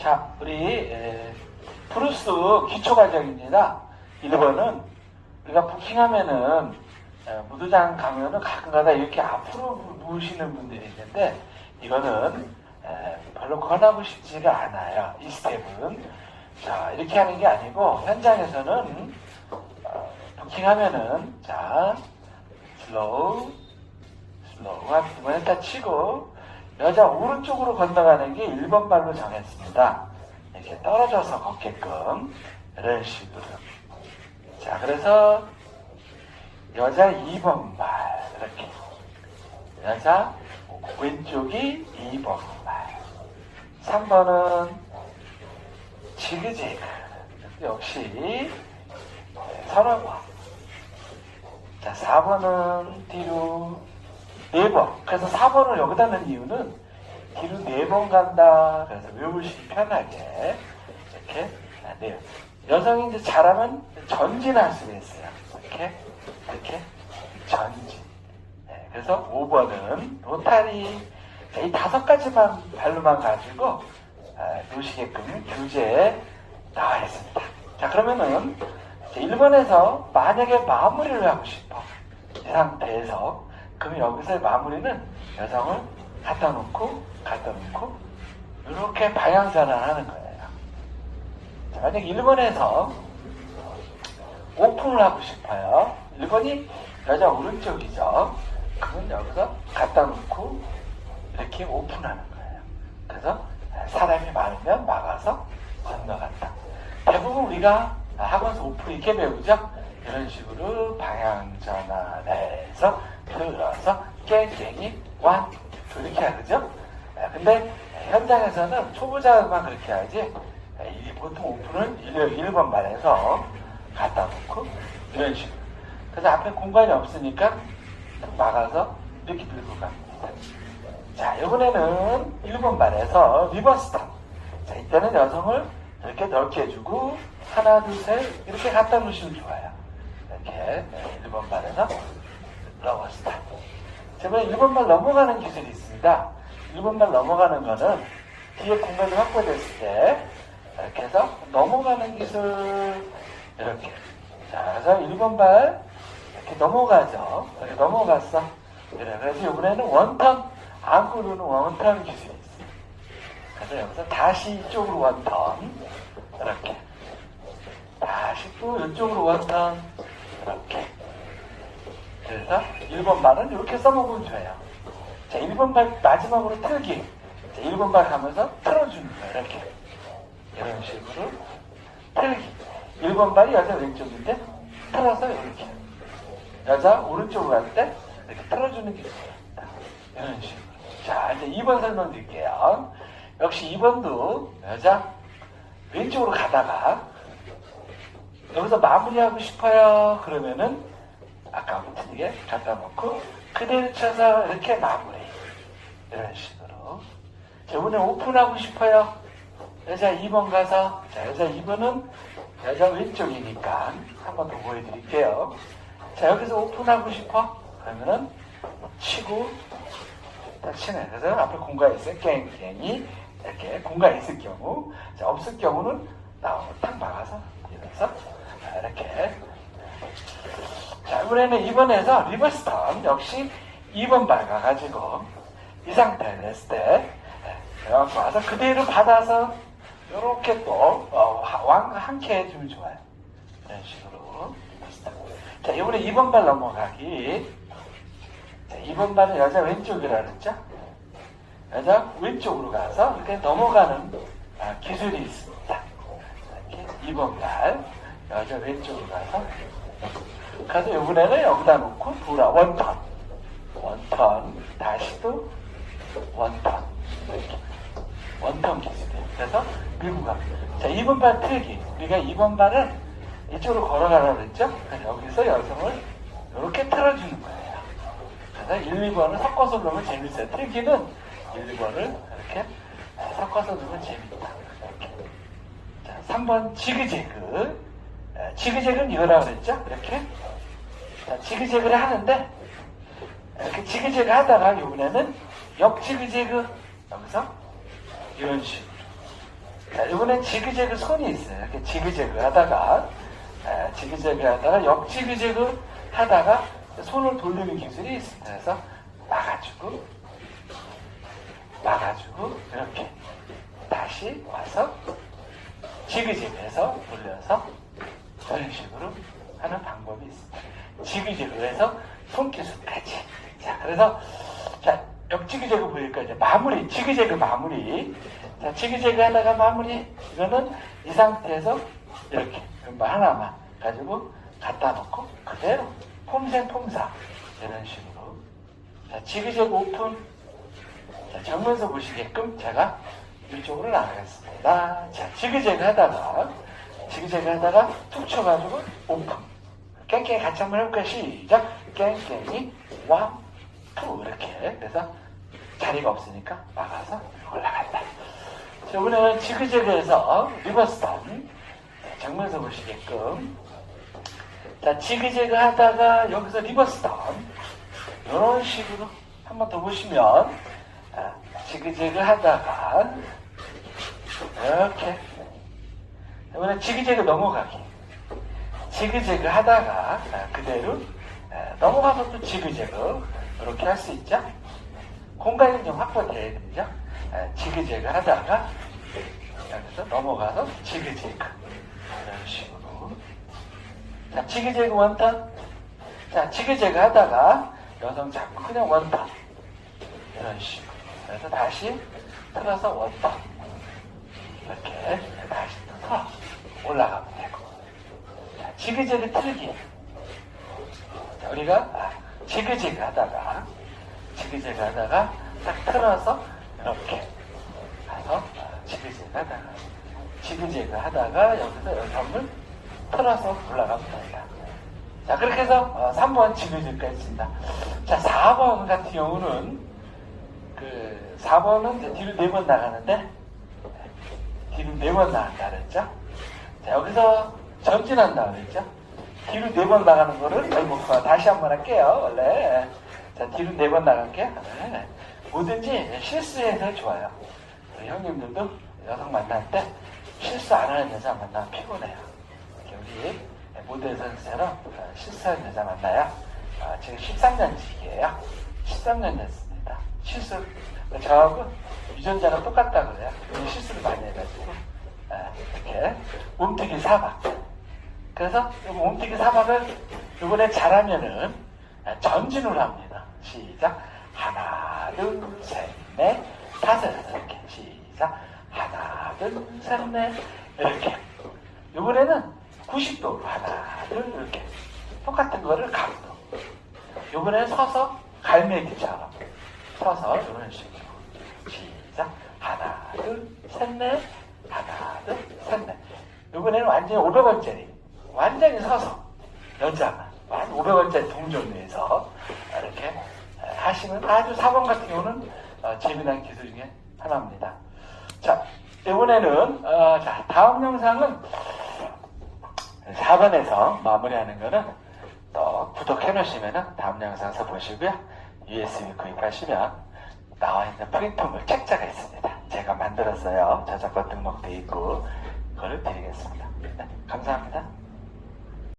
자, 우리 에, 브루스 기초 과정입니다. 1번은 우리가 부킹하면은 에, 무도장 가면은 가끔가다 이렇게 앞으로 모으시는 분들이 있는데 이거는 에, 별로 권하고 싶지가 않아요. 이 스텝은 자 이렇게 하는 게 아니고 현장에서는 어, 부킹하면은 자 슬로우 슬로우 한 번에 다 치고 여자 오른쪽으로 건너가는 게 1번 발로 정했습니다. 이렇게 떨어져서 걷게끔 이런 식으로. 자, 그래서 여자 2번 발 이렇게 여자 왼쪽이 2번 발 3번은 지그재그 역시 서라고 자 4번은 뒤로 4번. 그래서 4번을 여기다 넣은 이유는 뒤로 4번 간다. 그래서 외우시기 편하게 이렇게 돼요. 여성이 이제 잘하면 전진할 수가 있어요. 이렇게, 이렇게 전진. 네, 그래서 5번은 로타리. 자, 이 다섯 가지만 발로만 가지고 아, 놓으시게끔 교재에 나와 있습니다. 자, 그러면은 1번에서 만약에 마무리를 하고 싶어. 이 상태에서 그럼 여기서의 마무리는 여성을 갖다 놓고 갖다 놓고 이렇게 방향 전환 하는 거예요. 자, 만약 1번에서 오픈을 하고 싶어요. 1번이 여자 오른쪽이죠. 그건 여기서 갖다 놓고 이렇게 오픈하는 거예요. 그래서 사람이 많으면 막아서 건너간다. 대부분 우리가 학원에서 오픈 이렇게 배우죠? 이런 식으로 방향 전환해서 들어서 깽깽이 완 이렇게 하죠. 근데 현장에서는 초보자만 그렇게 하지 이 보통 오픈은 1, 번 말해서 갖다 놓고 이런 식으로 그래서 앞에 공간이 없으니까 막아서 이렇게 들고 갑니다. 자 이번에는 1번 말에서 리버스 탑 자 이때는 여성을 이렇게 넓게 해주고 하나 둘 셋 이렇게 갖다 놓으시면 좋아요. 이렇게 1번 말에서 러버스탑. 제가 1번말 넘어가는 기술이 있습니다. 1번말 넘어가는 거는 뒤에 공간이 확보됐을 때 이렇게 해서 넘어가는 기술 이렇게 자 그래서 1번발 이렇게 넘어가죠. 이렇게 넘어갔어. 그래, 그래서 이번에는 원턴 안고 누는 원턴 기술이 있어요. 그래서 여기서 다시 이쪽으로 원턴 이렇게 다시 또 이쪽으로 원턴 이렇게 그래서 1번 말은 이렇게 써먹으면 좋아요. 자, 1번 말 마지막으로 틀기. 자, 1번 말 가면서 틀어주는 거예요. 이렇게. 이런 식으로 틀기. 1번 발이 여자 왼쪽인데 틀어서 이렇게. 여자 오른쪽으로 갈 때 이렇게 틀어주는 게 있습니다. 이런 식으로. 자, 이제 2번 설명드릴게요. 역시 2번도 여자 왼쪽으로 가다가 여기서 마무리하고 싶어요. 그러면은 아까 틀리게 갖다 놓고 그대로 쳐서 이렇게 마무리. 이런 식으로. 자, 이번에 오픈하고 싶어요. 여자 2번 가서. 자 여자 2번은 여자 왼쪽이니까 한 번 더 보여드릴게요. 자 여기서 오픈하고 싶어? 그러면은 치고 딱 치네. 그래서 앞에 공간이 있어요. 깽깽이. 이렇게 공간이 있을 경우. 자 없을 경우는 나오고 딱 막아서 이래서 이렇게 자, 이번에는 2번에서 리버스턴 역시 2번 밟아가지고 이 상태를 냈을 때 이렇게 와서 그대로 받아서 이렇게 또 어, 왕 한케 해주면 좋아요. 이런 식으로. 자, 이번에 2번 발 넘어가기. 자, 2번 발은 여자 왼쪽이라 그랬죠? 여자 왼쪽으로 가서 이렇게 넘어가는 아, 기술이 있습니다. 이렇게 2번 발 여자 왼쪽으로 가서 그래서 이번에는 여기다 놓고 돌아 원턴 원턴 다시 또 원턴 이렇게 원턴 기술이에요. 그래서 밀고 갑니다 자 2번 발 틀기. 우리가 2번 발은 이쪽으로 걸어가라 그랬죠? 여기서 여성을 이렇게 틀어주는 거예요. 그래서 1, 2번을 섞어서 놓으면 재밌어요. 틀기는 1, 2번을 이렇게 섞어서 놓으면 재밌다. 이렇게. 자 3번 지그재그. 에, 지그재그는 이거라 그랬죠? 이렇게. 자, 지그재그를 하는데 이렇게 지그재그 하다가 이번에는 역지그재그 여기서 이런 식으로 자, 이번엔 지그재그 손이 있어요. 이렇게 지그재그 하다가, 에, 지그재그 하다가, 역지그재그 하다가 손을 돌리는 기술이 있습니다. 그래서 막아주고, 막아주고, 이렇게 다시 와서 지그재그해서 돌려서 저런 식으로 하는 방법이 있습니다. 지그재그 해서 손기술까지. 자, 그래서 자 역지그재그 보니까 이제 마무리, 지그재그 마무리. 자, 지그재그 하다가 마무리. 이거는 이 상태에서 이렇게 뭐 하나만 가지고 갖다 놓고 그대로 폼생 폼사 이런 식으로. 자, 지그재그 오픈. 자, 정면서 보시게끔 제가 이쪽으로 나가겠습니다. 자, 지그재그 하다가, 지그재그 하다가 툭 쳐가지고 오픈. 깽깽이 같이 한번 해볼까요? 시작. 깽깽이 원, 투 이렇게. 그래서 자리가 없으니까 막아서 올라간다. 자, 이번에는 지그재그에서 리버스 던. 자, 정면서 보시게끔. 자, 지그재그 하다가 여기서 리버스 던. 이런 식으로 한 번 더 보시면, 아, 지그재그 하다가 이렇게 이번에 지그재그 넘어가기 지그재그 하다가 아, 그대로 아, 넘어가서 또 지그재그. 이렇게 할 수 있죠? 공간이 좀 확보돼야 되죠? 아, 지그재그 하다가 여기서 넘어가서 지그재그. 이런 식으로. 자 지그재그 원턴 자 지그재그 하다가 여성 잡고 그냥 원턴 이런 식으로. 그래서 다시 틀어서 원턴 이렇게 다시 틀어 자, 지그재그 틀기 자, 우리가 아, 지그재그 하다가 지그재그 하다가 딱 틀어서 이렇게 가서 아, 지그재그 하다가 지그재그 하다가 여기서 여성을 틀어서 올라가면 됩니다. 자 그렇게 해서 어, 3번 지그재그가 있습니다. 자 4번 같은 경우는 그 4번은 이제 뒤로 4번 나가는데 뒤로 4번 나간다 그랬죠? 자, 여기서 전진한다 그랬죠? 뒤로 4번 나가는 거를 아이고 어, 다시 한 번 할게요 원래. 자 뒤로 4번 나갈게요. 네. 뭐든지 실수해서 좋아요. 우리 형님들도 여성 만날 때 실수 안 하는 여자 만나면 피곤해요. 여기 모델 선수처럼 어, 실수하는 여자 만나요. 아, 지금 13년직이에요. 13년 됐습니다. 실수. 저하고 유전자가 똑같다 그래요. 실수를 많이 해가지고. 아, 이렇게 몸뜨기 사박 그래서 이 몸뜨기 사박을 이번에 잘하면은 아, 전진으로 합니다. 시작. 하나 둘 셋 넷. 다섯 이렇게. 시작. 하나 둘 셋 넷. 이렇게. 이번에는 90도로 하나 둘 이렇게. 똑같은 거를 각도. 이번에 서서 갈매기처럼 서서 이런 식으로. 시작. 하나 둘 셋 넷. 하나 둘 셋 넷. 이번에는 완전히 500원짜리 완전히 서서 여자 만 500원짜리 동전 위에서 이렇게 하시면 아주 4번 같은 경우는 어, 재미난 기술 중에 하나입니다 자 이번에는 어, 자 다음 영상은 4번에서 마무리하는 거는 또 구독해 놓으시면 다음 영상에서 보시고요. USB 구입하시면 나와 있는 프린트물 책자가 있습니다. 제가 만들었어요. 저작권 등록돼 있고 그걸 드리겠습니다. 네, 감사합니다.